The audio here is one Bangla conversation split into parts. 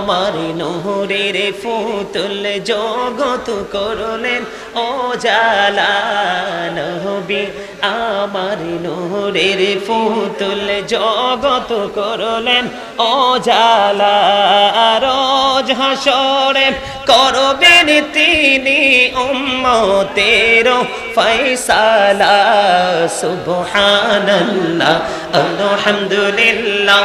আমার নহরের ফুতুল জগত করলেন, ও জালা নবী, আমার নহরের ফুতুল জগত করলেন, ও জালা রোজ হাসরে করবেন তিনি উম্মতের ফয়সালা, সুবহানাল্লাহ, আলহামদুলিল্লাহ।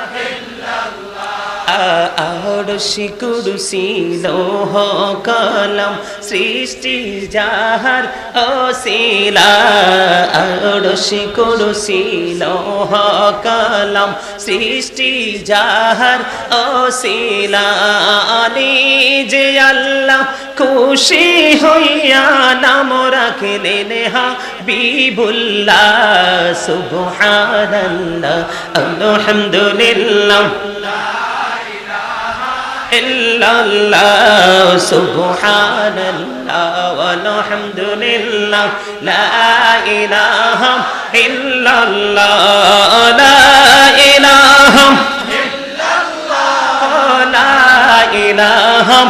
আড়শি কুরসি লোহ কলম সৃষ্টি যাহার অশিলা। আড়শি কুরসি লোহ কলম সৃষ্টি যাহার অশিলা। যে আল্লাহ খুশি হইয়া নাম রাখলেন হা বিবুল্লাহ। সুবহানাল্লাহ, আলহামদুলিল্লাহ। ইল্লাল্লাহ সুবহানাল্লাহ আলহামদুলিল্লাহ লা ইলাহা ইল্লাল্লাহ, লা ইলাহা ইল্লাল্লাহ, লা ইলাহা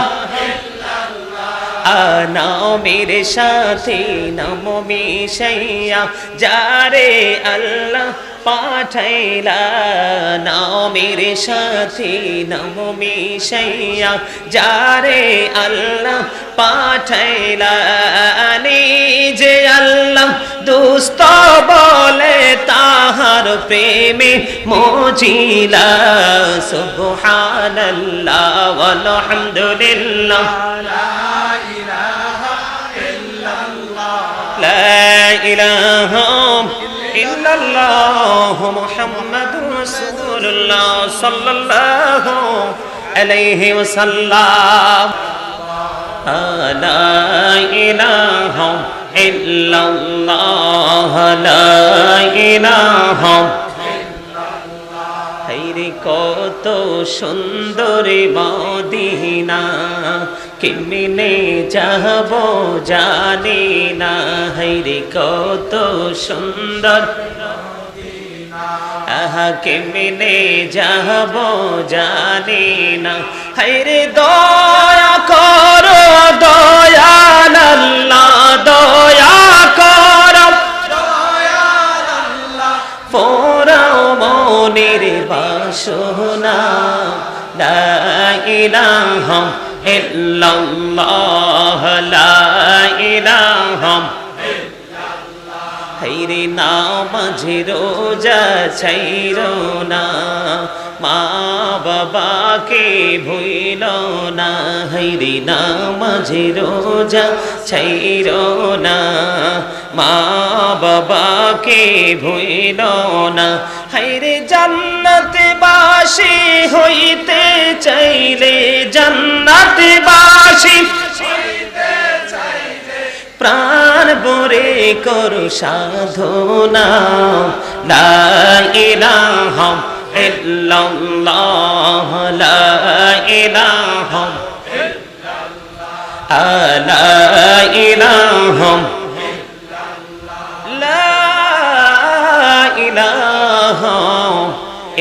নামের সাথে নাম মিশাইয়া যারে আল্লাহ পাঠাইলা। নামের সাথে নাম মিশাইয়া যারে আল্লাহ পাঠাইলা। যে আল্লাহ দুস্ত বলে তাহার প্রেমে মজিলা। সুবহানাল্লাহ আলহামদুলিল্লাহ ইল্লাল্লাহ মুহাম্মাদুর রাসূলুল্লাহ সাল্লাল্লাহু আলাইহি ওয়াসাল্লাম। কত সুন্দরী মদিনা। কেমনে যাব জানি না। হাইরে কত সুন্দর। আহা কেমনে যাব জানি না। হাইরে দয়া করো, দয়াল আল্লাহ, দয়া করো। পোড়াও মনের বাসনা। লা ইলাহা ইল্লাল্লাহ লা ইলাহা। হাইরে নামাজে রোজা ছাইর না। মা বাবাকে ভুইল না। হাইরে নামাজে রোজা ছাইর না। মা বাবাকে ভুইল না। হাইরে জান্নাতে বাসি হইতে চাইলে জান্নাতে বাসি প্রাণ বরে করু সাধনা। লা ইলাহা ইল্লাল্লাহ, লা ইলাহা লা ইলাহা লা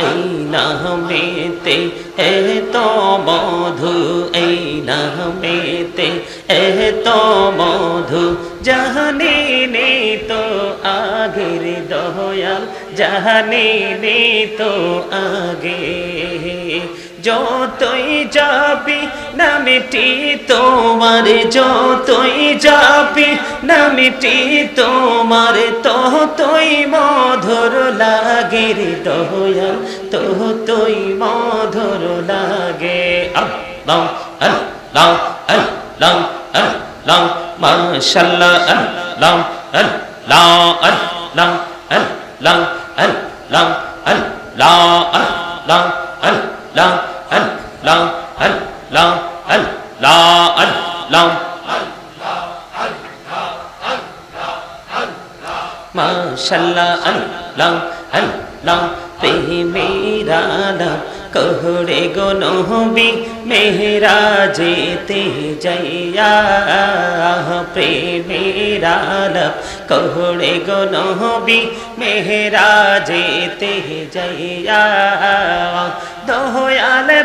এই নামেতে হে তো মধু এই নামেতে হে তো মধু জাহানি নে তো আগের দয়াল জাহানি নে তো আগে যতই যাবি নামিটি তোমার যতই যাবি নামিটি তোমার ততই মধুর লাগে রে দয়াল ততই মধুর লাগে আল্লাহ আল্লাহ আল্লাহ আল্লাহ মাশাল্লাহ আল্লাহ আল্লাহ আল্লাহ আল্লাহ আল্লাহ আল্লাহ আল্লাহ আল্লাহ লাম আল লাম আল লাম আল লা আল লাম মাশাল্লাহ আল লাম আল লাম প্রেমেরা লাম कहरे गो नबी मेहरा जेते जैया प्रेमेरा लब कहरे गो नबी मेहरा जेते जैया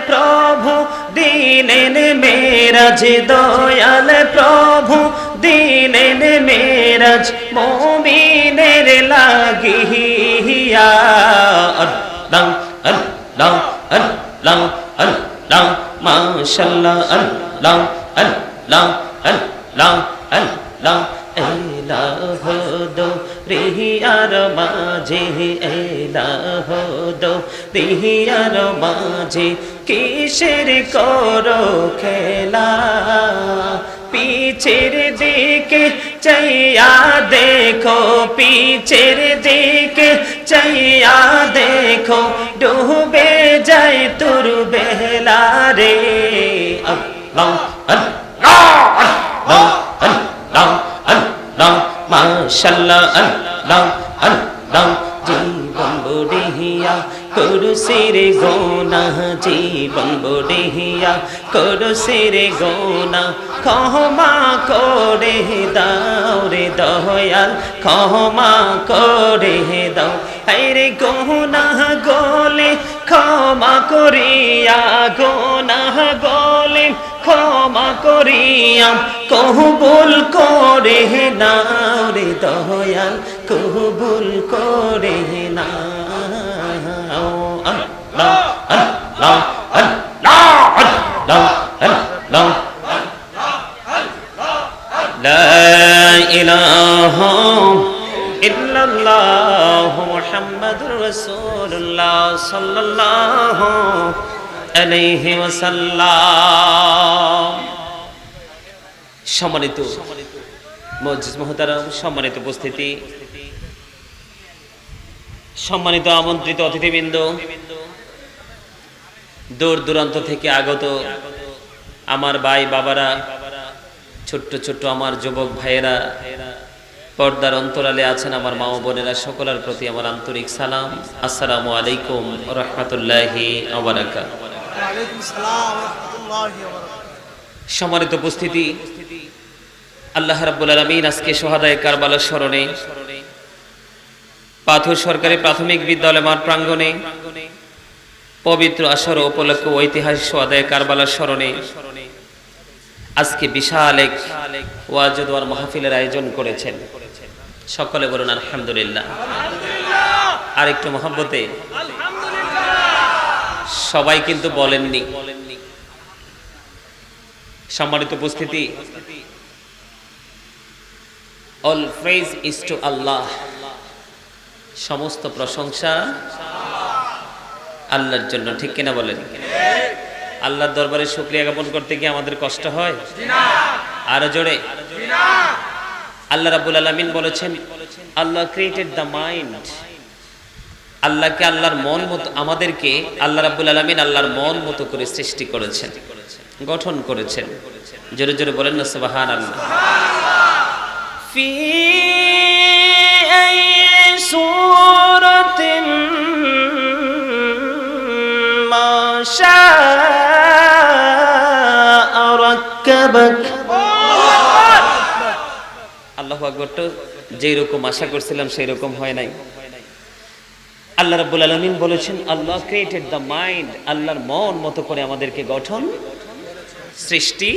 প্রভু দিলেন মেরাজ, দয়াল প্রভু দিলেন মেরাজ, মোমিনের লাগিয়া লং লং লং লং মাশাল্লাহ long long long long long এলাহ দো রিহিয়ার মাঝে এলাহ দো রিহিয়ার মাঝে কিসের করো খেলা? পিছের দিকে চাইয়া দেখো, পিছের দিকে চাইয়া দেখো, ডুবে যায় তোর বেলা রে। আল্লাহ আল্লাহ আল্লাহ আল্লাহ। আল্লাহ মাশাল্লাহ আল্লাহ আল্লাহ, জীবন বড়িয়া, করুসির গোনা জীবন বড়িয়া, করুসির গোনা ক্ষমা করে দাও রে দয়াল ক্ষমা করে দাও আরে গোনা গলে, ক্ষমা করিয়া গোনা গলে ক্ষমা করিয়া কহবুল করে নাও রে দয়াল কহবুল করে নাও। আল্লাহ আল্লাহ আল্লাহ আল্লাহ আল্লাহ লা ইলাহা ইল্লাল্লাহ মুহাম্মাদুর রাসূলুল্লাহ সাল্লাল্লাহু আলাইহি ওয়াসাল্লাম। সম্মানিত মসজিদ মহতারাম সম্মানিত উপস্থিতি। সম্মানিত আমন্ত্রিত অতিথিবৃন্দ দূর দূরান্ত থেকে আগত আমার ভাই বাবারা ছোট্ট ছোট্ট আমার যুবক ভাইয়েরা পর্দার অন্তরালে আছেন আমার মা ও বোনেরা সকলের প্রতি আমার আন্তরিক সালাম। আসসালামু আলাইকুম রহমতুল্লাহি আবরাকা সম্মানিত উপস্থিতি আল্লাহ রাব্বুল আলামিন আজকে সোহাদায় কারবালার স্মরণে পাথর সরকারি প্রাথমিক বিদ্যালয় মাঠ প্রাঙ্গণে পবিত্র আসর উপলক্ষ ঐতিহাসিক সোহাদায় কারবালার স্মরণে আজকে বিশাল এক ওয়াজুদার মাহফিলের আয়োজন করেছেন। সকলে বলুন আলহামদুলিল্লাহ। আর একটু মহব্বতে সবাই কিন্তু বলেননি। সম্মানিত উপস্থিতি all praise is to Allah সমস্ত প্রশংসা আল্লাহর জন্য, ঠিক কিনা বলেন? আল্লাহর দরবারে শুক্রিয়া জ্ঞাপন করতে গিয়ে আমাদের কষ্ট হয়? আরও জোরে। আল্লাহ রাবুল আলমিন বলেছেন, আল্লাহ ক্রিয়েটেড দ্য মাইন্ড আল্লাহকে আল্লাহর মন মতো, আমাদেরকে আল্লাহ রাবুল আলমিন আল্লাহর মন মতো করে সৃষ্টি করেছেন, গঠন করেছেন। জোরে জোরে বলেন না সুবাহান আল্লাহ في أي سورة ما شاء ركبك আল্লাহ আকবর তো যেই রকম আশা করছিলাম সেই রকম হয় নাই আল্লাহ রাব্বুল আলামিন বলেছেন আল্লাহ ক্রিয়েটেড দ্য মাইন্ড আল্লাহর মন মতো করে আমাদেরকে গঠন সৃষ্টি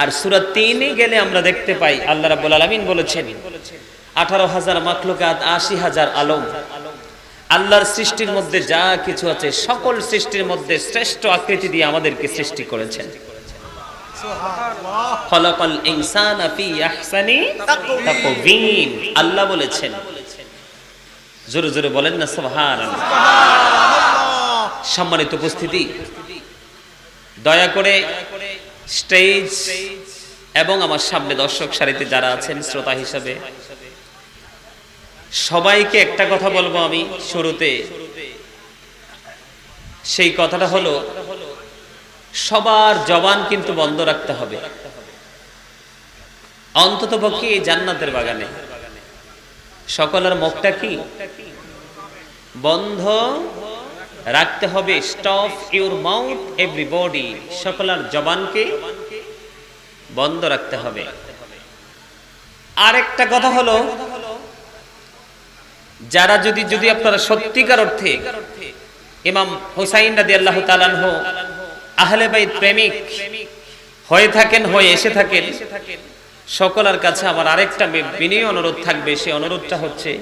আর সুরাত তিনে গেলে আমরা দেখতে পাই, আল্লাহ রাব্বুল আলামিন বলেছেন, আঠারো হাজার মাখলুকাত আশি হাজার আলম। আল্লাহর সৃষ্টির মধ্যে যা কিছু আছে, সকল সৃষ্টির মধ্যে শ্রেষ্ঠ আকৃতি দিয়ে আমাদেরকে সৃষ্টি করেছেন। আল্লাহ বলেছেন, জোরে জোরে বলেন না, সুবহানাল্লাহ। সম্মানিত উপস্থিতি দয়া করে স্টেজ এবং আমার সামনে দর্শক সারিতে যারা আছেন, শ্রোতা হিসাবে। সবাইকে একটা কথা বলব আমি শুরুতে। সেই কথাটা হলো, সবার জবান কিন্তু বন্ধ রাখতে হবে। অন্তত পক্ষে এই জান্নাতের বাগানে। সকলের মুখটা কি? বন্ধ রাখতে হবে স্টপ ইউর মাউথ এভরিবডি সকলার জবানকে বন্ধ রাখতে হবে। আরেকটা কথা হলো, যারা যদি যদি আপনারা সত্যিকার অর্থে ইমাম হুসাইন রাদি আল্লাহ তালানহ আহলে বাইত প্রেমিক হয়ে থাকেন, হয়ে এসে থাকেন, সকলের কাছে আমার আরেকটা বি- অনুরোধ থাকবে, সে অনুরোধটা হচ্ছে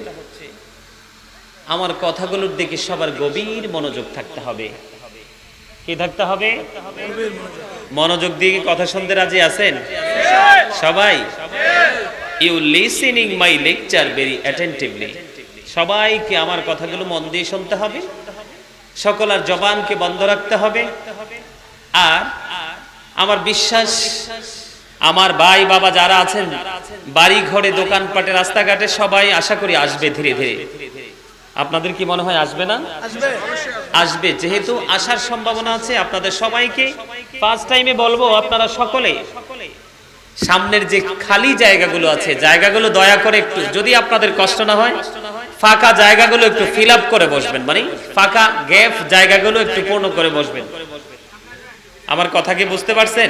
আমার কথাগুলোর দিকে সবার গভীর মনোযোগ থাকতে হবে। কি থাকতে হবে? মনোযোগ দিয়ে কথা শুনতে রাজি আছেন? সবাই? You listening my lecture very attentively সবাইকে আমার কথাগুলো মন দিয়ে শুনতে হবে। সকল আর জবানকে বন্ধ রাখতে হবে। আর আমার বিশ্বাস, আমার ভাই বাবা যারা আছেন বাড়ি ঘরে দোকানপাটে, রাস্তাঘাটে সবাই আশা করি আসবে ধীরে ধীরে। আপনাদের কি মনে হয় আসবে না? আসবে। যেহেতু আসার সম্ভাবনা আছে আপনাদের সবাইকে ফার্স্ট টাইমে বলব আপনারা সকলে সামনের যে খালি জায়গাগুলো আছে জায়গাগুলো দয়া করে একটু যদি আপনাদের কষ্ট না হয় ফাঁকা জায়গাগুলো একটু ফিল আপ করে বসবেন। মানে ফাঁকা গ্যাপ জায়গাগুলো একটু পূর্ণ করে বসবেন। আমার কথা কি বুঝতে পারছেন?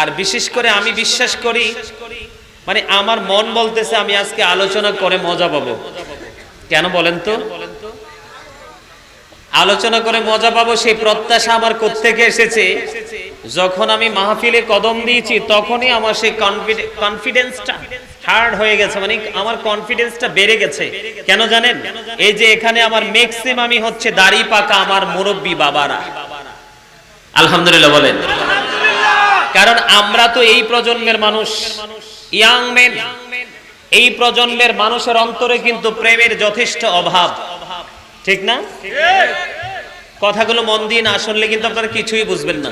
আর বিশেষ করে আমি বিশ্বাস করি মানে আমার মন বলতেছে আমি আজকে আলোচনা করে মজা পাবো। কেন বলেন তো? আলোচনা করে মজা পাবো সেই প্রত্যাশা আমার কোত্থেকে এসেছে। যখন আমি মাহফিলে কদম দিয়েছি তখনই আমার সেই কনফিডেন্সটা হার্ড হয়ে গেছে মানে আমার কনফিডেন্সটা বেড়ে গেছে। কেন জানেন? এই যে এখানে আমার ম্যাক্সিমামই হচ্ছে দাড়ি পাকা আমার মুরব্বী বাবারা। আলহামদুলিল্লাহ বলেন। কারণ আমরা তো এই প্রজন্মের মানুষ। ইয়াং মেন এই প্রজন্মের মানুষের অন্তরে কিন্তু প্রেমের যথেষ্ট অভাব। ঠিক না? কথাগুলো মন দিয়ে না শুনলে কিন্তু আপনারা কিছুই বুঝবেন না।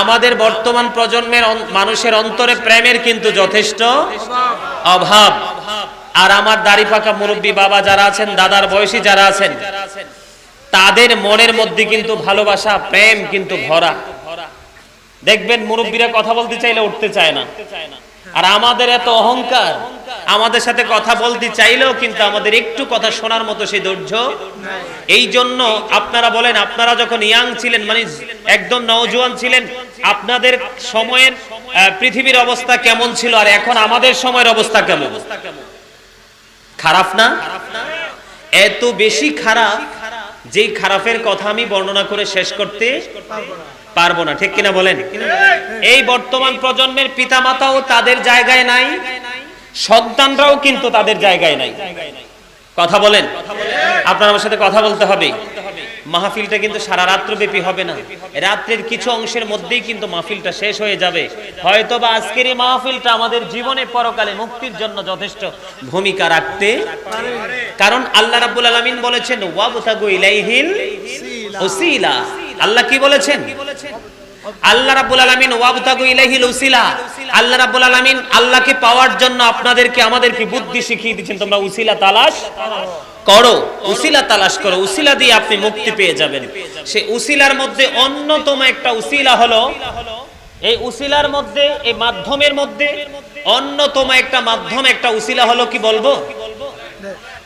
আমাদের বর্তমান প্রজন্মের মানুষের অন্তরে প্রেমের কিন্তু যথেষ্ট অভাব। আর আমার দাড়ি পাকা মুরব্বী বাবা যারা আছেন, দাদার বয়সী যারা আছেন, তাদের মনের মধ্যে কিন্তু ভালোবাসা, প্রেম কিন্তু ভরা। দেখবেন মুরব্বীরা কথা বলতে চাইলে উঠতে চায় না। আর আমাদের এত অহংকার, আমাদের সাথে কথা বলতে চাইলেও কিন্তু আমাদের একটু কথা শোনার মতো সেই ধৈর্য এই জন্য আপনারা বলেন, আপনারা যখন ইয়াং ছিলেন মানে একদম নওজোয়ান ছিলেন, আপনাদের সময়ের পৃথিবীর অবস্থা কেমন ছিল আর এখন আমাদের সময়ের অবস্থা কেমন? খারাপ না? এত বেশি খারাপ যেই খারাপের কথা আমি বর্ণনা করে শেষ করতে পারব না। ঠিক কিনা বলেন? এই বর্তমান প্রজন্মের পিতা মাতাও তাদের জায়গায় নাই, সন্তানরাও কিন্তু তাদের জায়গায় নাই। কথা বলেন? আপনার আমার সাথে কথা বলতে হবে। মাহফিলটা কিন্তু সারা রাত্র ব্যাপী হবে না। রাত্রের কিছু অংশের মধ্যেই কিন্তু মাহফিলটা শেষ হয়ে যাবে। হয়তো বা আজকের এই মাহফিলটা আমাদের জীবনে পরকালে মুক্তির জন্য যথেষ্ট ভূমিকা রাখতে কারণ আল্লাহ রাব্বুল আলামিন বলেছেন, ওয়াবতাগু ইলাইহিল উসিলা। আল্লাহ কি বলেছেন? আল্লাহ রাব্বুল আলামিন, ওয়াবতাগু ইলাইহিল উসিলা। আল্লাহ রাব্বুল আলামিন, আল্লাহকে পাওয়ার জন্য আপনাদেরকে আমাদেরকে বুদ্ধি শিখিয়ে দিচ্ছেন, তোমরা উসিলা তালাশ করো, উসিলা তালাশ করো, উসিলা দিয়ে আপনি মুক্তি পেয়ে যাবেন। সে উসিলার মধ্যে অন্যতম একটা উসিলা হলো, এই উসিলার মধ্যে, এই মাধ্যমের মধ্যে অন্যতম একটা মাধ্যম, একটা উসিলা হলো কি বলব?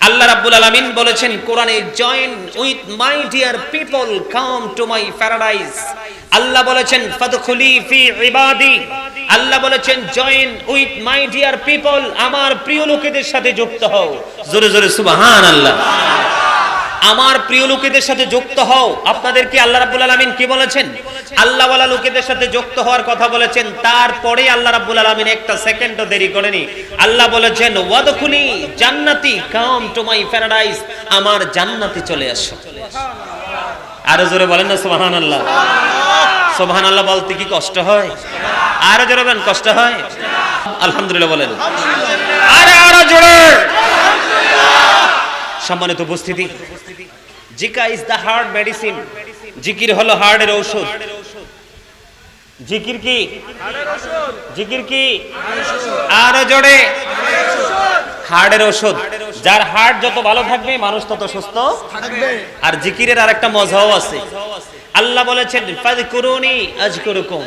আল্লাহ রাব্বুল আলামিন বলেছেন, কোরআনে join with my dear people come to my paradise আল্লাহ বলেছেন, ফাদখুলি ফি ইবাদি। আল্লাহ বলেছেন join with my dear people আমার প্রিয় লোকেদের সাথে যুক্ত হও। জোরে জোরে সুবহানাল্লাহ। আমার প্রিয় লোকেদের সাথে যুক্ত হও। আপনাদেরকে আল্লাহ রাব্বুল আলামিন কি বলেছেন? আল্লাহ আল্লাহওয়ালা লোকেদের সাথে যুক্ত হওয়ার কথা বলেছেন। তারপরে আল্লাহ রাব্বুল আলামিন একটা সেকেন্ডও দেরি করেনি। আল্লাহ বলেছেন, ওয়াদখুলি জান্নাতি, কাম টু মাই প্যারাডাইস, আমার জান্নাতে চলে আসো। আরও জোরে বলেন না, সুবহানাল্লাহ। সুবহানাল্লাহ বলতে কি কষ্ট হয়? আরও জোরে বলেন, কষ্ট হয়? আলহামদুলিল্লাহ বলেন। আরে আরও জোরে! সম্মানিত উপস্থিতি। জিকা ইজ দ্য হার্ট মেডিসিন জিকির হলো হার্টের ঔষধ। জিকির কি? জিকির কি? আরও জোরে। হার্টের ওষুধ যার হার্ট যত ভালো থাকবে, মানুষ তত সুস্থ থাকবে। আর জিকিরের আর একটা মজাও আছে। আল্লাহ বলেছেন, ফাযকুরুনি আযকুরুকুম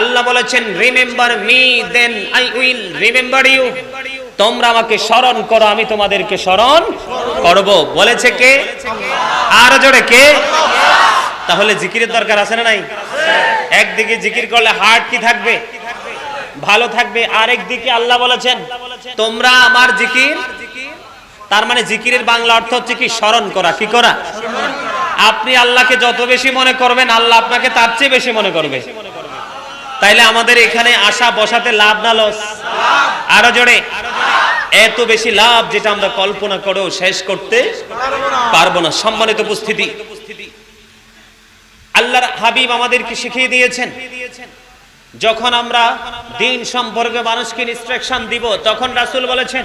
আল্লাহ বলেছেন, remember me, then I will remember you. তোমরা আমাকে স্মরণ করো, আমি তোমাদেরকে স্মরণ করব। বলেছে কে? আর জোরে কে? তাহলে জিকিরের দরকার আছে না নাই? একদিকে জিকির করলে হার্ট কি থাকবে? ভালো থাকবে। আরেক দিকে আল্লাহ বলেছেন, তোমরা আমার জিকির, তার মানে জিকিরের বাংলা অর্থ হচ্ছে কি? স্মরণ করা, কি করা? আপনি আল্লাহকে যত বেশি মনে করবেন, আল্লাহ আপনাকে তার চেয়ে বেশি মনে করবে। তাইলে আমাদের এখানে আসা বসাতে লাভ না লস? আরও জোরে। এত বেশি লাভ যেটা আমরা কল্পনা করেও শেষ করতে পারব না। সম্মানিত উপস্থিতি। আল্লাহর হাবিব আমাদেরকে শিখিয়ে দিয়েছেন, যখন আমরা দিন সম্পর্কে মানুষকে ইনস্ট্রাকশন দিব, তখন রাসুল বলেছেন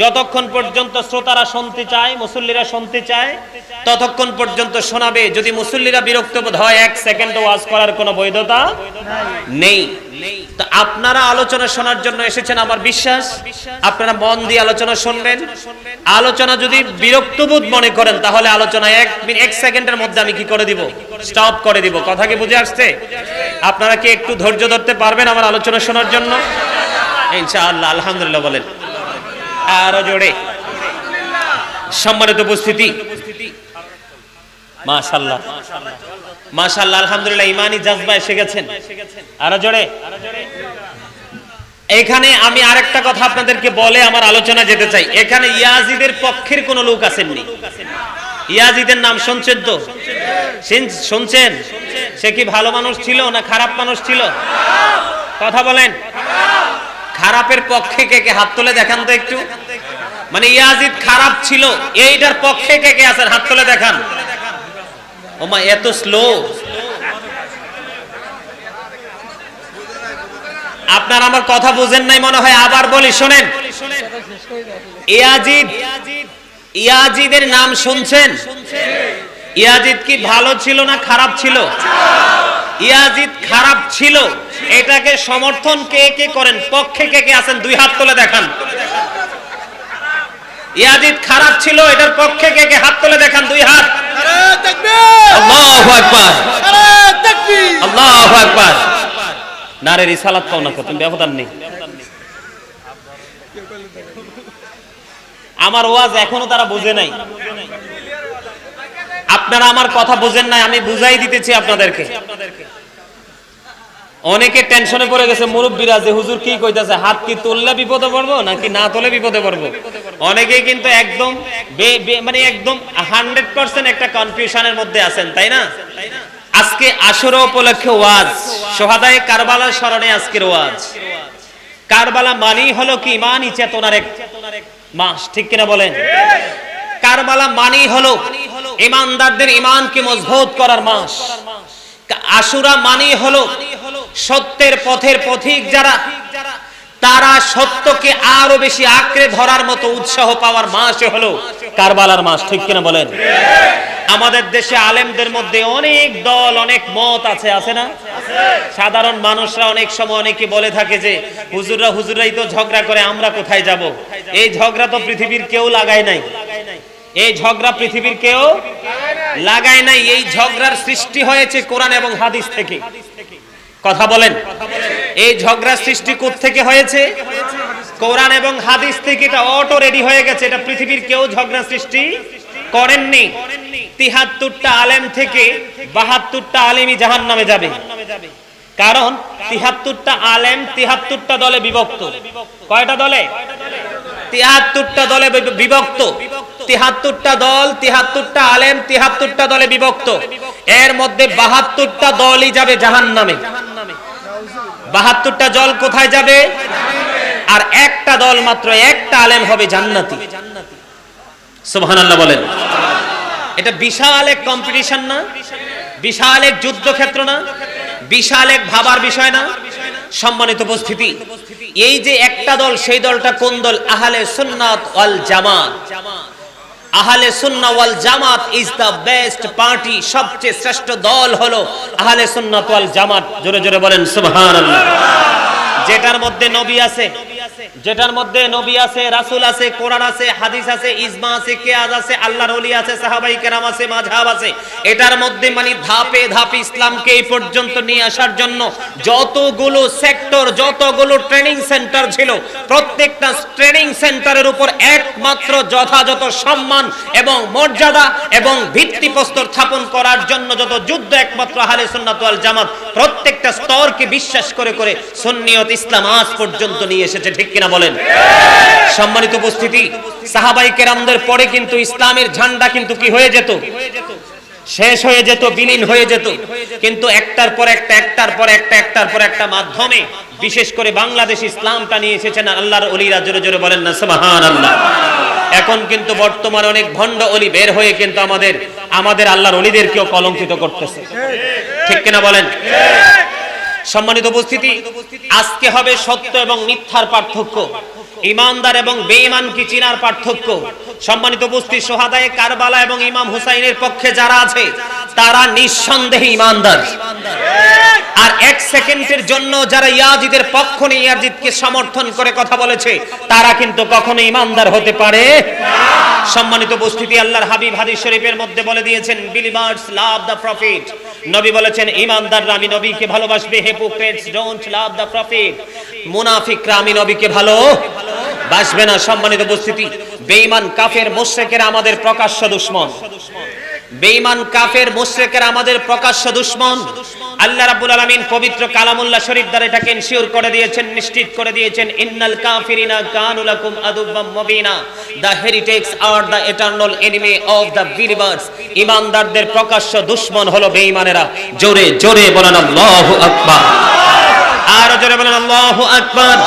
যতক্ষণ পর্যন্ত শ্রোতারা শুনতে চায়, মুসল্লিরা শুনতে চায়, ততক্ষণ পর্যন্ত শোনাবে। যদি মুসল্লিরা বিরক্ত হয়, এক সেকেন্ড ওয়াজ করার কোনো বৈধতা নেই। তো আপনারা আলোচনা শোনার জন্য এসেছেন আমার বিশ্বাস। আপনারা মন দিয়ে আলোচনা শুনবেন। আলোচনা যদি বিরক্তবোধ মনে করেন, তাহলে আলোচনা এক এক সেকেন্ডের মধ্যে আমি কি করে দিব? স্টপ করে দিব। কথা কি বুঝে আসছে? আপনারা কি একটু ধৈর্য ধরতে পারবেন আমার আলোচনা শোনার জন্য? ইনশাআল্লাহ, আলহামদুলিল্লাহ বলেন। আরও জোরে। সম্মানিত উপস্থিতি। মাশাল্লাহ মাশাল্লাহ আলহামদুলিল্লাহ, ইমানি জাজবা এসে গেছেন। আরও জোরে। এখানে আমি আরেকটা কথা আপনাদেরকে বলে আমার আলোচনা যেতে চাই। এখানে ইয়াজিদের পক্ষের কোন লোক আসেননি ইয়াজিদের নাম শুনছেন তো? শুনছেন? সে কি ভালো মানুষ ছিল না খারাপ মানুষ ছিল? কথা বলেন। খারাপের পক্ষে কে কে হাত তুলে দেখান তো একটু। মানে ইয়াজিদ খারাপ ছিল, এইটার পক্ষে কে কে আছেন হাত তুলে দেখান। ওমা, এত স্লো আপনার আমার কথা বুঝেন নাই মনে হয়, আবার বলি, শোনেন। ইয়াজিদ, ইয়াজিদের নাম শুনছেন? ইয়াজিদ কি ভালো ছিল না খারাপ ছিল? ইয়াজিদ খারাপ ছিল। এটাকে সমর্থন কে কে করেন? পক্ষে কে কে আছেন? দুই হাত তুলে দেখান। ইয়াজিদ খারাপ ছিল, এটার পক্ষে কে কে হাত তুলে দেখান? দুই হাত। আল্লাহু আকবার। নারে রিসালাত পাও না কত ব্যবধান নেই। আমার ওয়াজ এখনও তারা বুঝে নাই। আপনারা আমার কথা বুঝেন নাই, আমি বুঝাই দিতেছি আপনাদেরকে। অনেকে টেনশনে পড়ে গেছে, মুরব্বীরা যে হুজুর কি কইতাছে, হাত কি তুললে বিপদে পড়ব নাকি না তুলে বিপদে পড়ব? অনেকেই কিন্তু একদম মানে একদম হান্ড্রেড পার্সেন্ট একটা কনফিউশনের মধ্যে আছেন, তাই না? আজকে আসর উপলক্ষে ওয়াজ, সোহাদায় কারবালার স্মরণে আজকের ওয়াজ। কারবালা মানেই হলো কি? ইমানই চেতনার এক মাস, ঠিক কিনা বলেন? কারবালা মানেই হলো ইমানদারদের ইমানকে মজবুত করার মাস। আশুরা মানেই হলো সত্যের পথের পথিক যারা, তারা সত্যকে আরও বেশি আঁকড়ে ধরার মতো উৎসাহ পাওয়ার মাস হলো কারবালার মাস, ঠিক কিনা বলেন? আমাদের দেশে আলেমদের মধ্যে অনেক দল, অনেক মত আছে আছে না? সাধারণ মানুষরা অনেক সময় অনেকে বলে থাকে যে, হুজুররা হুজুরাই তো ঝগড়া করে, আমরা কোথায় যাব? এই ঝগড়া তো পৃথিবীর কেউ লাগায় নাই। এই ঝগড়া পৃথিবীর কেউ লাগায় নাই। এই ঝগড়ার সৃষ্টি হয়েছে কোরআন এবং হাদিস থেকে। কথা বলেন। এই ঝগড়ার সৃষ্টি থেকে হয়েছে? কোরআন এবং হাদিস থেকে এটা অটো রেডি হয়ে গেছে। এটা পৃথিবীর কেউ ঝগড়া সৃষ্টি করেননি। তিহাত্তরটা আলেম থেকে বাহাত্তরটা আলেমই জাহান নামে যাবে। কারণ তিহাত্তরটা আলেম তিহাত্তরটা দলে বিভক্ত। কয়টা দলে? তিহাত্তরটা দলে বিভক্ত। তিহাত্তরটা দল, তিহাত্তরটা আলেম, তিহাত্তরটা দলে বিভক্ত। এর মধ্যে বাহাত্তরটা দলই যাবে জাহান নামে বাহাত্তরটা দল কোথায় যাবে? আর একটা দল মাত্র, একটা আলেম হবে জান্নাতি। বলেন। এটা বিশাল এক কম্পিটিশন না? বিশাল এক যুদ্ধক্ষেত্র না? বিশাল এক ভাবার বিষয় না? সম্মানিত উপস্থিতি, এই যে একটা দল, সেই দলটা কোন দল? আহলে সুন্নাত ওয়াল জামাত। আহলে সুন্নাহ ওয়াল জামাত ইজ দা বেস্ট পার্টি সবচেয়ে শ্রেষ্ঠ দল হলো আহলে সুন্নাত ওয়াল জামাত। জোরে জোরে বলেন, সুবহানাল্লাহ। যেটার মধ্যে নবী আছে, যেটার মধ্যে নবী আছে, রাসূল আছে, কোরআন আছে, হাদিস আছে, ইজমা আছে কিয়াস আছে, আল্লাহর ওলি আছে, সাহাবাই কেরাম আছে, মাযহাব আছে। এটার মধ্যে মানে ধাপে ধাপে ইসলামকে এই পর্যন্ত নিয়ে আসার জন্য যতগুলো সেক্টর যতগুলো ট্রেনিং সেন্টার ছিল প্রত্যেকটা ট্রেনিং সেন্টারের উপর একমাত্র যথাযথ সম্মান এবং মর্যাদা এবং ভিত্তিপ্রস্তর স্থাপন করার জন্য যত যুদ্ধ একমাত্র আহলে সুন্নাত জামাত, প্রত্যেকটা স্তরকে বিশ্বাস করে করে সুন্নিয়ত ইসলাম আজ পর্যন্ত নিয়ে এসেছে, ঠিক কিনা বলেন? সম্মানিত উপস্থিতি, সাহাবাই কেরামদের পরে কিন্তু ইসলামের ঝান্ডা কিন্তু কি হয়ে যেত? শেষ হয়ে যেত, বিলীন হয়ে যেত। কিন্তু একটার পর একটা, একটার পর একটা, একটার পর একটা মাধ্যমে বিশেষ করে বাংলাদেশ ইসলামটা নিয়ে এসেছেন আল্লাহর অলিরা জোরে জোরে বলেন না, সুবহানাল্লাহ। এখন কিন্তু বর্তমানে অনেক ভণ্ড অলি বের হয়ে কিন্তু আমাদের আমাদের আল্লাহর অলিদেরকেও কলঙ্কিত করতেছে। ঠিক কিনা বলেন? সম্মানিত উপস্থিতি, আজকে হবে সত্য এবং মিথ্যার পার্থক্য। ইমানদার এবং বেঈমান কি চিনার পার্থক্য। সম্মানিত বস্তি সোহাদায়ে কারবালা এবং ইমাম হুসাইনের পক্ষে যারা আছে, তারা নিঃসন্দেহে ইমানদার। আর এক সেকেন্ডের জন্য যারা ইয়াজিদের পক্ষ নিয়ে ইয়াজিদকে সমর্থন করে কথা বলেছে, তারা কিন্তু কখনো ইমানদার হতে পারে সম্মানিত উপস্থিতি, আল্লাহর হাবিব হাদিস শরীফের মধ্যে বলে দিয়েছেন বিলিভার্স লাভ দ্য প্রফিট নবী বলেছেন, ইমানদাররা আমি নবীকে ভালোবাসবে hypocrites don't love the prophet মুনাফিকরা আমি নবীকে ভালো বাসবে না, সম্মানিত উপস্থিতি। বেঈমান, কাফের, মুশরিকেরা আমাদের প্রকাশ্য দুশমন। বেঈমান কাফের, মুশরিকেরা আমাদের প্রকাশ্য দুশমন। আল্লাহ রাব্বুল আলামিন পবিত্র কালামুল্লাহ শরীফ দ্বারা এটাকে ইনশিওর করে দিয়েছেন, নিশ্চিত করে দিয়েছেন, ইন্নাল কাফিরিনা কানু লাকুম আদুব্বাম মুবিনা। The heretics are the eternal enemy of the believers ঈমানদারদের প্রকাশ্য দুশমন হলো বেঈমানেরা। জোরে জোরে বলেন আল্লাহু আকবার। আর জোরে বলেন আল্লাহু আকবার।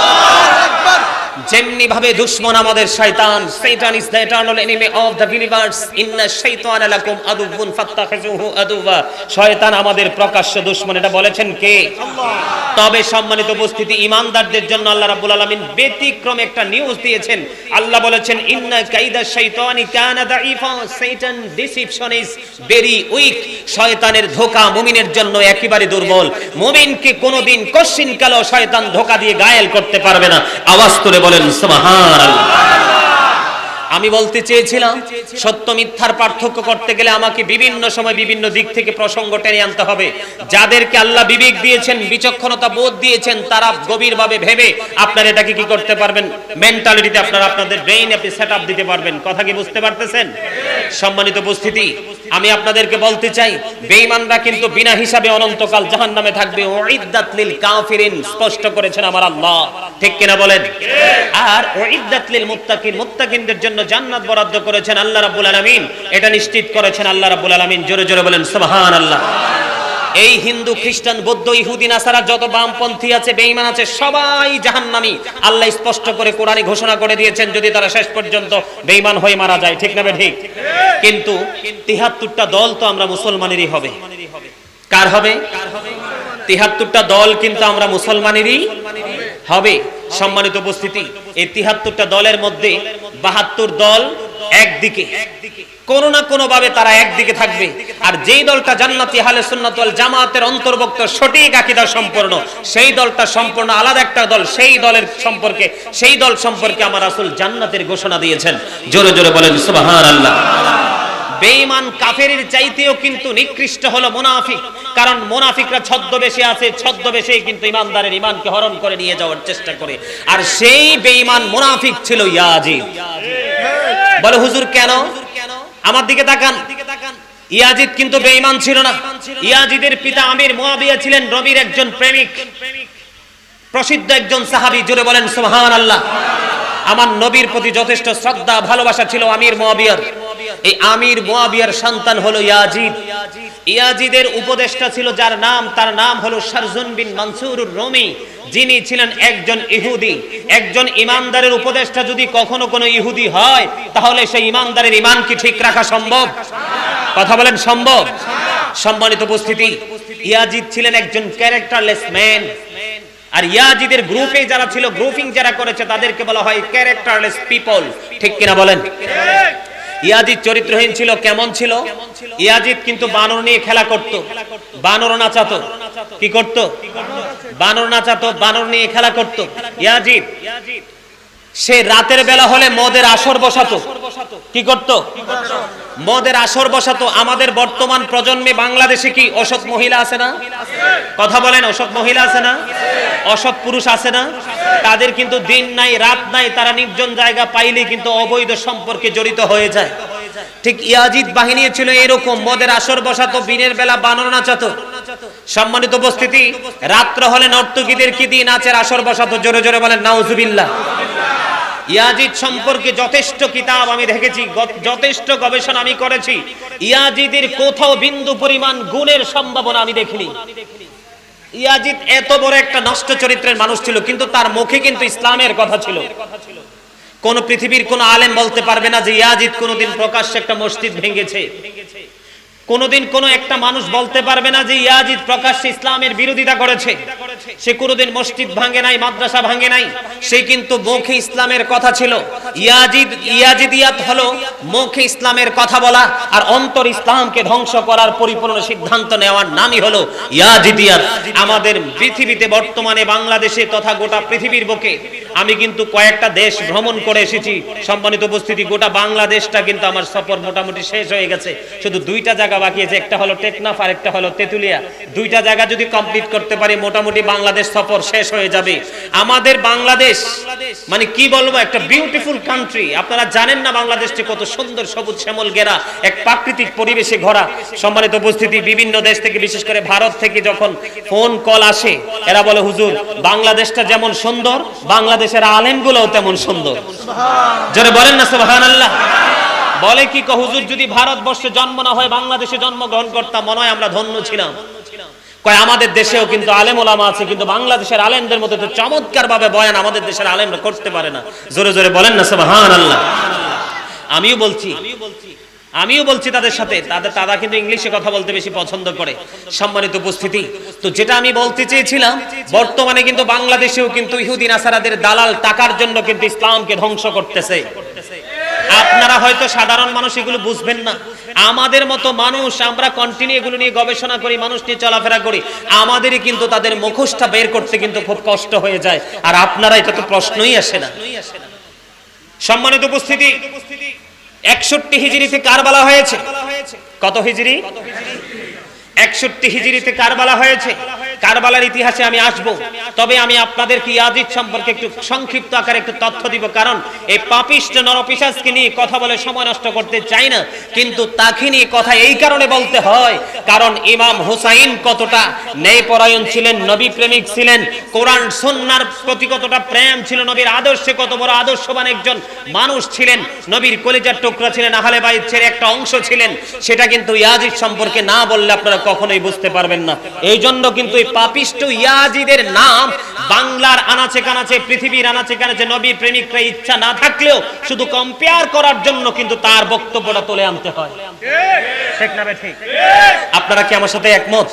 যেমনি ভাবে দুশ্মন আমাদের শয়তান শয়তান is the eternal enemy of the believers ইন্না শাইতানা লাকুম আদুবুন ফাত্তাখিজুহু আদুবা শয়তান আমাদের প্রকাশ্য দুশ্মন, এটা বলেছেন কে? আল্লাহ তবে সম্মানিত উপস্থিতি, ইমানদারদের জন্য আল্লাহ রাব্বুল আলামিন ব্যতিক্রম একটা নিউজ দিয়েছেন। আল্লাহ বলেছেন, ইন্না কাইদা শাইতানি কানা দাঈফা। শয়তান ডিসিপশন ইজ ভেরি উইক শয়তানের ধোঁকা মুমিনের জন্য একেবারে দুর্বল। মুমিনকে কোনোদিন কশিন কালো শয়তান ধোঁকা দিয়ে গায়েল করতে পারবে না। আওয়াজ করে বলেন সুবহানাল্লাহ আমি বলতে চেয়েছিলাম সত্য মিথ্যার পার্থক্য করতে গেলে আমাকে বিভিন্ন সময় বিভিন্ন দিক থেকে প্রসঙ্গ টেনে আনতে হবে। যাদেরকে আল্লাহ বিবেক দিয়েছেন বিচক্ষণতা বোধ দিয়েছেন তারা গভীরভাবে ভেবে আপনারা এটাকে কি করতে পারবেন? মেন্টালিটিতে আপনারা আপনাদের ব্রেইন আপনি সেট দিতে পারবেন। কথা কি বুঝতে পারতেছেন? সম্মানিত উপস্থিতি আমি আপনাদেরকে বলতে চাই বেঈমানরা কিন্তু বিনা হিসাবে অনন্তকাল জাহান্নামে থাকবে। উইদ্দাত লিল কাফিরিন স্পষ্ট করেছেন আমার আল্লাহ। ঠিক কিনা বলেন? আর উইদ্দাত লিল মুত্তাকিন মুত্তাকিনদের জন্য জান্নাত বরাদ্দ করেছেন আল্লাহ রাব্বুল আলামিন। এটা নিশ্চিত করেছেন আল্লাহ রাব্বুল আলামিন। জোরে জোরে বলেন, সুবহানাল্লাহ। এই হিন্দু, খ্রিস্টান, বৌদ্ধ, ইহুদি, নাসারা, যত বামপন্থী আছে, বেঈমান আছে, সবাই জাহান্নামী। আল্লাহ স্পষ্ট করে কোরআনে ঘোষণা করে দিয়েছেন, যদি তারা শেষ পর্যন্ত বেঈমান হয়ে মারা যায়, ঠিক না ঠিক? কিন্তু তিহাত্তরটা দল তো আমরা মুসলমানেরই হবে। কার হবে? তিহাত্তরটা দল কিন্তু আমরা মুসলমানেরই হবে সম্মানিত উপস্থিতি। এই তিহাত্তরটা দলের মধ্যে বাহাত্তর দল একদিকে। কোন না কোন ভাবে তারা একদিকে থাকবে। আর যেই দলটা জান্নাতি হালে সুন্নাত জামাতের অন্তর্ভুক্ত সঠিক আকীদা সম্পূর্ণ সেই দলটা সম্পূর্ণ আলাদা একটা দল, সেই দলের সম্পর্কে, সেই দল সম্পর্কে আমার আসল জান্নাতের ঘোষণা দিয়েছেন। জোরে জোরে বলেন, সুবহানাল্লাহ। বেঈমান কাফেরের চাইতেও কিন্তু নিকৃষ্ট হলো মুনাফিক। কারণ মুনাফিকরা ছদ্মবেশে আছে, ছদ্মবেশেই কিন্তু ইমানদারের ইমানকে হরণ করে নিয়ে যাওয়ার চেষ্টা করে। আর সেই বেঈমান মুনাফিক ছিল ইয়াজিদ। বলে, হুজুর, কেন? আমার দিকে তাকান। ইয়াজিদ কিন্তু বেঈমান ছিল না। ইয়াজিদের পিতা আমির মুয়াবিয়া ছিলেন রবির একজন প্রেমিক। প্রসিদ্ধ একজন সাহাবী জুড়ে বলেন সুবহান আল্লাহ আমার নবীর প্রতি যথেষ্ট শ্রদ্ধা, ভালোবাসা ছিল আমির মুয়াবিয়ার। এই আমির মুয়াবিয়ার সন্তান হলো ইয়াজিদ। ইয়াজিদের উপদেষ্টা ছিল যার নাম, তার নাম হলো শারজুন বিন মানসুরুর রমি, যিনি ছিলেন একজন ইহুদি। একজন ইমানদারের উপদেষ্টা যদি কখনো কোনো ইহুদি হয়, তাহলে সেই ইমানদারের ইমান কি ঠিক রাখা সম্ভব? কথা বলেন সম্ভব। সম্মানিত উপস্থিতি, ইয়াজিদ ছিলেন একজন ক্যারেক্টারলেস ম্যান। আর ইয়াজিদের গ্রুপে যারা ছিল, গ্রুপিং যারা করেছে, তাদেরকে বলা হয় ক্যারেক্টারলেস পিপল। ঠিক কিনা বলেন? ইয়াজিদ চরিত্রহীন ছিল, কেমন ছিল? ইয়াজিদ কিন্তু বানর নিয়ে খেলা করত। বানর নাচাতো। কি করত? বানর নাচাতো, বানর নিয়ে খেলা করত। ইয়াজিদ সে রাতের বেলা হলে মদের আসর বসাতো। কি করত? মদের আসর বসাতো। আমাদের বর্তমান প্রজন্মে বাংলাদেশে কি অসৎ মহিলা আছে না? কথা বলেন অসৎ মহিলা আছে না? অসৎ পুরুষ আছে না? তাদের কিন্তু দিন নাই রাত নাই তারা নির্জন জায়গা পাইলে কিন্তু অবৈধ সম্পর্কে জড়িত হয়ে যায়। ঠিক ইয়াজিদ বাহিনী ছিল এরকম, মদের আসর বসাতো দিনের বেলা বানর নাচাতো। সম্মানিত উপস্থিতি, রাত্র হলে নর্তকীদের কি দিয়ে নাচের আসর বসাতো, জোরে জোরে বলেন, নাউজুবিল্লাহ। ইয়াজিদ সম্পর্কে যথেষ্ট কিতাব আমি দেখেছি যথেষ্ট গবেষণা আমি করেছি। ইয়াজিদের কোথাও বিন্দু পরিমাণ গুণের সম্ভাবনা আমি দেখিনি। ইয়াজিদ এত বড় একটা নষ্ট চরিত্রের মানুষ ছিল, কিন্তু তার মুখে কিন্তু ইসলামের কথা ছিল। কোন পৃথিবীর কোন আলেম বলতে পারবে না যে ইয়াজিদ কোনদিন প্রকাশ্যে একটা মসজিদ ভেঙেছে। কোনোদিন কোন একটা মানুষ বলতে পারবে না যে ইয়াজিদ প্রকাশ্যে ইসলামের বিরোধিতা করেছে। সে কোনোদিন মসজিদ ভাঙে নাই, মাদ্রাসা ভাঙে নাই। সে কিন্তু মুখে ইসলামের কথা ছিল। ইয়াজিদ, ইয়াজিদিয়াত হলো মুখে ইসলামের কথা বলা আর অন্তর ইসলামকে ধ্বংস করার পরিপূর্ণ সিদ্ধান্ত নেওয়ার নামই হলো ইয়াজিদিয়াত। আমাদের পৃথিবীতে বর্তমানে বাংলাদেশে তথা গোটা পৃথিবীর বুকে আমি কিন্তু কয়েকটা দেশ ভ্রমণ করে এসেছি। সম্মানিত উপস্থিতি, গোটা বাংলাদেশটা কিন্তু আমার সফর মোটামুটি শেষ হয়ে গেছে। শুধু দুইটা জায়গা বাকি আছে একটা হলো টেকনাফ আর একটা হলো তেতুলিয়া। দুইটা জায়গা যদি কমপ্লিট করতে পারি, মোটামুটি বাংলাদেশ সফর শেষ হয়ে যাবে। আমাদের বাংলাদেশ মানে কি বলব, একটা বিউটিফুল কান্ট্রি আপনারা জানেন না বাংলাদেশটি কত সুন্দর সবুজ শ্যামল গেরা এক প্রাকৃতিক পরিবেশে ঘোরা। সম্মানিত উপস্থিতি, বিভিন্ন দেশ থেকে, বিশেষ করে ভারত থেকে যখন ফোন কল আসে, এরা বলে, হুজুর, বাংলাদেশটা যেমন সুন্দর, বাংলাদেশের আলেমগুলোও তেমন সুন্দর। জোরে বলেন না, সুবহানাল্লাহ। বলে কি হুজুর, যদি ভারতবর্ষে জন্ম না হয়, বাংলাদেশে জন্মগ্রহণ করতাম মনে হয় আমরা ধন্য ছিলাম। আমাদের দেশেও কিন্তু আলেম ওলামা আছে, কিন্তু বাংলাদেশের আলেমদের মধ্যে তো চমৎকার ভাবে বয়ান আমাদের দেশের আলেমরা করতে পারে না। জোরে জোরে বলেন না, সুবহানাল্লাহ। আমিও বলছি আমিও বলছি তাদের সাথে, তাদের তারা কিন্তু ইংলিশে কথা বলতে বেশি পছন্দ করে। সম্মানিত উপস্থিতি, তো যেটা আমি বলতে চেয়েছিলাম, বর্তমানে কিন্তু বাংলাদেশেও কিন্তু ইহুদি নাসারাদের দালাল টাকার জন্য কিন্তু ইসলামকে ধ্বংস করতেছে। আপনারা হয়তো সাধারণ মানুষ, এগুলো বুঝবেন না। আমাদের মতো মানুষ, আমরা কন্টিনিউ এগুলো নিয়ে গবেষণা করি, মানুষ নিয়ে চলাফেরা করি, আমাদেরই কিন্তু তাদের মুখোশটা বের করতে কিন্তু খুব কষ্ট হয়ে যায়। আর আপনারা, এটা তো প্রশ্নই আসে না। সম্মানিত উপস্থিতি, একষট্টি হিজড়িতে কারবালা হয়েছে? কত হিজড়ি? একষট্টি হিজড়িতে কারবালা হয়েছে? কারবালার ইতিহাসে আমি আসব। তবে আমি আপনাদেরকে ইয়াজিদ সম্পর্কে একটু সংক্ষিপ্ত আকারে একটু তথ্য দিব, কারণ এই পাপিষ্ট নরপিশাচকে নিয়ে কথা বলে সময় নষ্ট করতে চাই না, কিন্তু তাকে নিয়ে কথা এই কারণে বলতে হয়, কারণ ইমাম হুসাইন কতটা ন্যায়পরায়ণ ছিলেন নবী প্রেমিক ছিলেন, কোরআন সন্ন্যার প্রতি কতটা প্রেম ছিল, নবীর আদর্শে কত বড় আদর্শবান একজন মানুষ ছিলেন, নবীর কলিজার টুকরা ছিলেন, আহলে বাইতের একটা অংশ ছিলেন, সেটা কিন্তু ইয়াজিদ সম্পর্কে না বললে আপনারা কখনোই বুঝতে পারবেন না। এই জন্য কিন্তু এই পাপিষ্ট ইয়াজিদের নাম বাংলার আনাচে কানাচে পৃথিবীর আনাচে কানাচে নবী প্রেমিকরা ইচ্ছা না থাকলেও শুধু কম্পেয়ার করার জন্য কিন্তু তার বক্তব্যটা তুলে আনতে হয়। ঠিক? আপনারা কি আমার সাথে একমত?